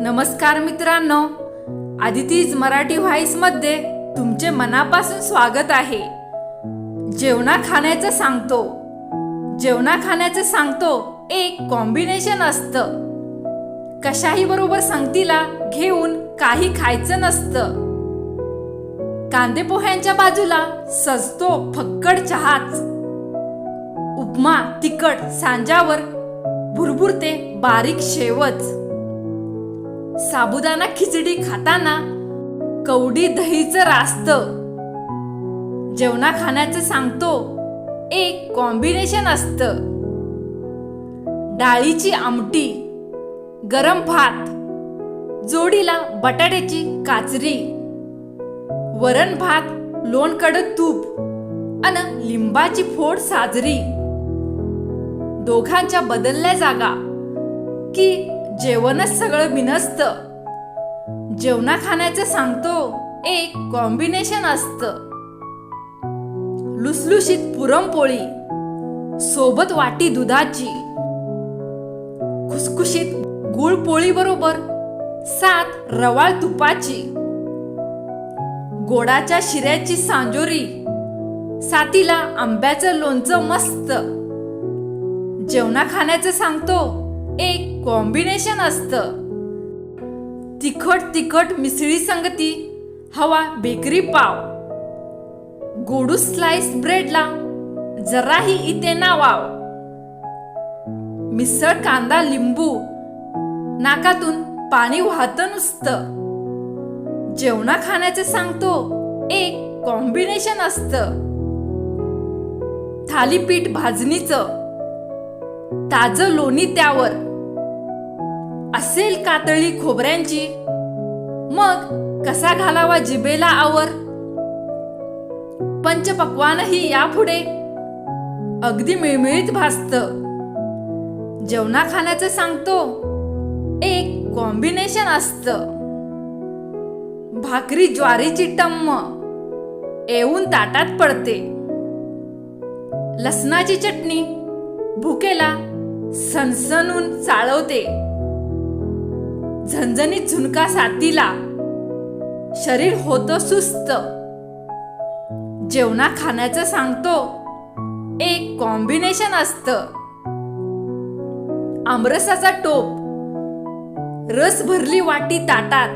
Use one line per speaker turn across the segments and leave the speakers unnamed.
नमस्कार मित्रांनो आदितीज मराठी व्हाईसमध्ये तुमचे मनापासून स्वागत आहे. जेवणा खाण्याचं सांगतो. जेवणा खाण्याचं सांगतो एक कॉम्बिनेशन असतं. कशाही बरोबर संगतीला घेऊन काही खायचं नसतं. कांदे पोह्यांच्या बाजूला सजतो फक्कड चहाच. उपमा तिखट सांजावर भुरभुरते बारीक शेवच. साबुदाणा खिचडी खाताना कवडी दहीचं रास्त. जेवणा खाण्याचं सांगतो एक कॉम्बिनेशन असतं. डाळीची आमटी गरम भात जोडीला बटाट्याची काचरी वरण भात लोणकडं तूप अन लिंबाची फोड साजरी. दोघांच्या बदलल्या जागा की जेवणच सगळं बिनसत. जेवणा खाण्याचं सांगतो एक कॉम्बिनेशन असतं. लुसलुशीत पुरणपोळी सोबत वाटी दुधाची खुसखुशीत गुळपोळी बरोबर सात रवाळ तुपाची गोडाच्या शिऱ्याची सांजोरी सातीला आंब्याचं लोणचं मस्त. जेवणा खाण्याचं सांगतो एक कॉम्बिनेशन असतं. तिखट तिखट मिसळी संगती हवा बेकरी पाव. गोडू स्लाइस ब्रेडला जराही इथे ना वाव मिसळ कांदा लिंबू नाकातून पाणी वाहतं नुसतं. जेवणा खाण्याचं सांगतो एक कॉम्बिनेशन असतं. थालीपीठ भाजणीचं ताज लोणी त्यावर. असेल कातळी खोबऱ्यांची. मग कसा घालावा जिबेला आवर? पंचपक्वानही यापुढे. अगदी मिळमिळीत भासत. जेवणा खाण्याचं सांगतो एक कॉम्बिनेशन असत. भाकरी ज्वारीची टम्म. येऊन ताटात पडते. लसणाची चटणी. भुकेला सनसनून चाळवते. झणझणीत झुणका साथीला. शरीर होतं सुस्त. जेवणा खाण्याचं सांगतो एक कॉम्बिनेशन असतं. आमरसाचा टोप. रस भरली वाटी ताटात.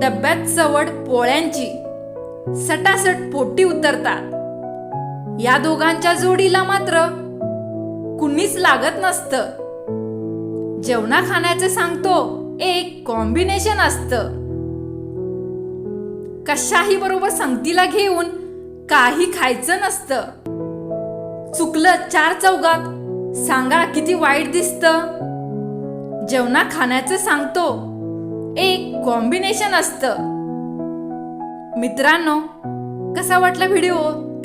डब्यात चवड पोळ्यांची. सटासट पोटी उतरतात. या दोघांच्या जोडीला मात्र कुणीच लागत नसतं. जेवणा खाण्याचं सांगतो एक कॉम्बिनेशन असतं. कशाही बरोबर संगतीला घेऊन काही खायचं नसतं. चुकलं चार चौघात. सांगा किती वाईट दिसतं. जेवणा खाण्याचं सांगतो एक कॉम्बिनेशन असतं. मित्रांनो कसा वाटला व्हिडिओ?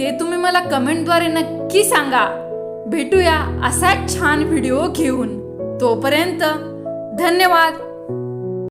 ते तुम्ही मला कमेंटद्वारे नक्की सांगा. भेटूया असा छान व्हिडिओ घेऊन. तोपर्यंत धन्यवाद.